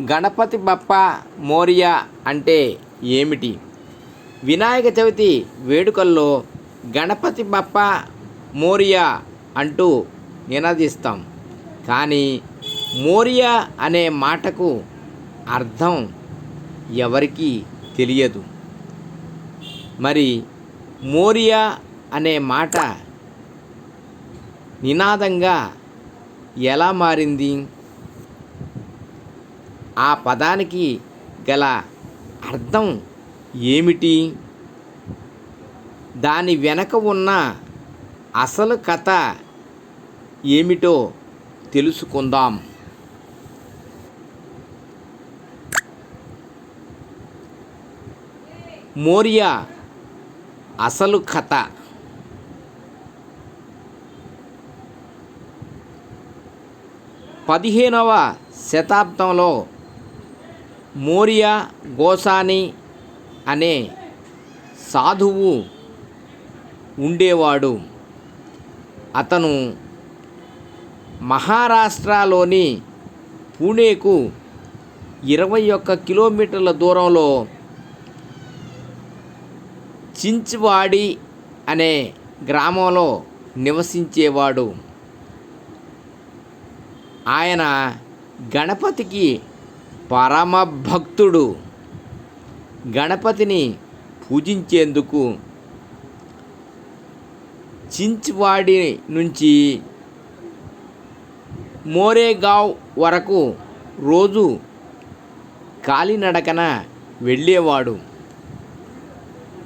గణపతి బప్ప మోరియా అంటే ఏమిటి? వినాయక చవితి వేడుకల్లో గణపతి బప్ప మోరియా అంటూ నినదిస్తాం. కానీ మోరియా అనే మాటకు అర్థం ఎవరికీ తెలియదు. మరి మోరియా అనే మాట నినాదంగా ఎలా మారింది? ఆ పదానికి గల అర్థం ఏమిటి? దాని వెనక ఉన్న అసలు కథ ఏమిటో తెలుసుకుందాం. మోరియా అసలు కథ. పదిహేనవ శతాబ్దంలో మోరియా గోసాని అనే సాధువు ఉండేవాడు. అతను మహారాష్ట్రలోని పూణేకు ఇరవై ఒక్క కిలోమీటర్ల దూరంలో చించ్వాడి అనే గ్రామంలో నివసించేవాడు. ఆయన గణపతికి పరమ భక్తుడు గణపతిని పూజించేందుకు చించ్వాడి నుంచి మోరేగావ్ వరకు రోజు కాలినడకన వెళ్ళేవాడు.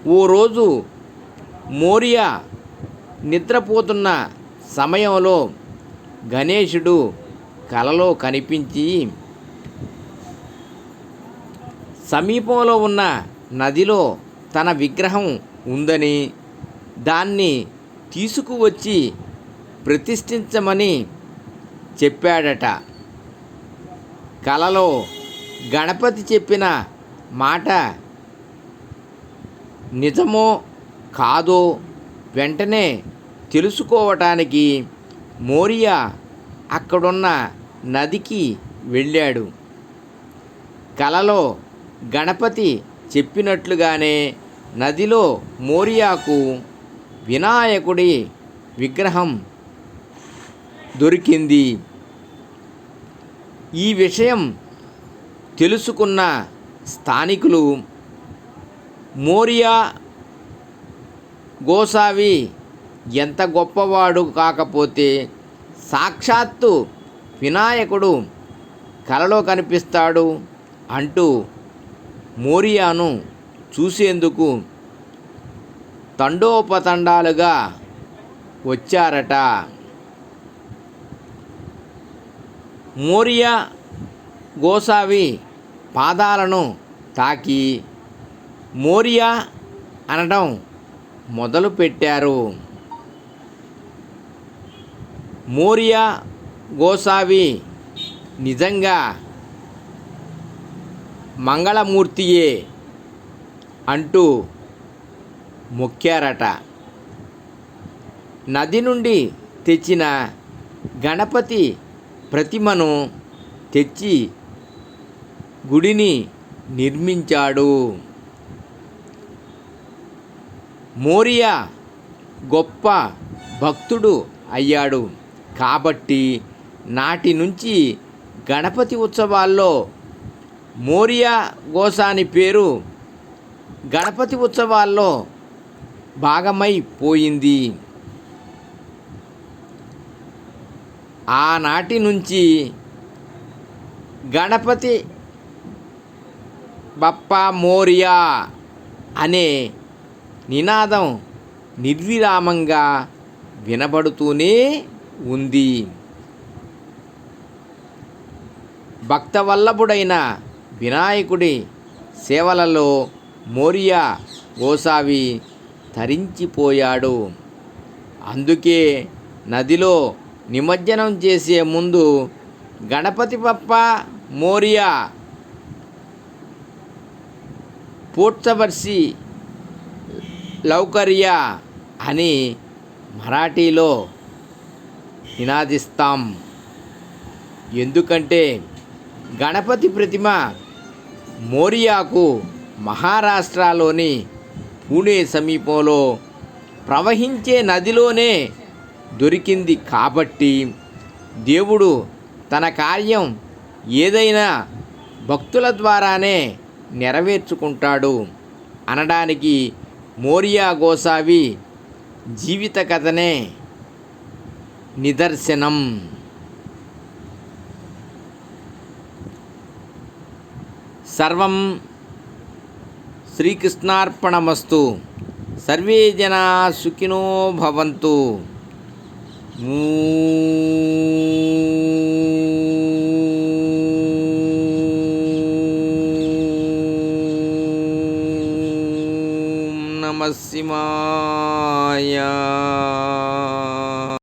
ఓ రోజు మోరియా నిద్రపోతున్న సమయంలో గణేశుడు కలలో కనిపించి సమీపంలో ఉన్న నదిలో తన విగ్రహం ఉందని దాన్ని తీసుకువచ్చి ప్రతిష్ఠించమని చెప్పాడట. కలలో గణపతి చెప్పిన మాట నిజమో కాదో వెంటనే తెలుసుకోవటానికి మోరియా అక్కడున్న నదికి వెళ్ళాడు. కలలో గణపతి చెప్పినట్లుగానే నదిలో మోరియాకు వినాయకుడి విగ్రహం దొరికింది. ఈ విషయం తెలుసుకున్న స్థానికులు మోరియా గోసావి ఎంత గొప్పవాడు కాకపోతే సాక్షాత్తు వినాయకుడు కలలో కనిపిస్తాడు అంటూ మోరియాను చూసేందుకు తండోపతండాలుగా వచ్చారట. మోరియా గోసావి పాదాలను తాకి మోరియా అనడం మొదలుపెట్టారు. మోరియా గోసావి నిజంగా మంగళమూర్తియే అంటూ మొక్కారట. నది నుండి తెచ్చిన గణపతి ప్రతిమను తెచ్చి గుడిని నిర్మించాడు. మోరియా గొప్ప భక్తుడు అయ్యాడు. కాబట్టి నాటి నుంచి గణపతి ఉత్సవాల్లో మోరియా గోసాని పేరు గణపతి ఉత్సవాల్లో భాగమైపోయింది ఆనాటి నుంచి గణపతి బప్ప మోరియా అనే నినాదం నిర్విరామంగా వినబడుతూనే ఉంది. భక్తవల్లభుడైన వినాయకుడి సేవలలో మోరియా గోసావి తరించిపోయాడు అందుకే నదిలో నిమజ్జనం చేసే ముందు గణపతి పప్ప మోరియా పూడ్చబర్సి లౌకర్యా అని మరాఠీలో నినాదిస్తాం. ఎందుకంటే గణపతి ప్రతిమ మోరియాకు మహారాష్ట్రలోని పూణే సమీపంలో ప్రవహించే నదిలోనే దొరికింది కాబట్టి దేవుడు తన కార్యం ఏదైనా భక్తుల ద్వారానే నెరవేర్చుకుంటాడు అనడానికి మోరియా గోసావి జీవిత కథనే నిదర్శనం. సర్వం శ్రీకృష్ణార్పణమస్తు. సర్వే జనా సుఖినో భవంతు. నమ శివాయ.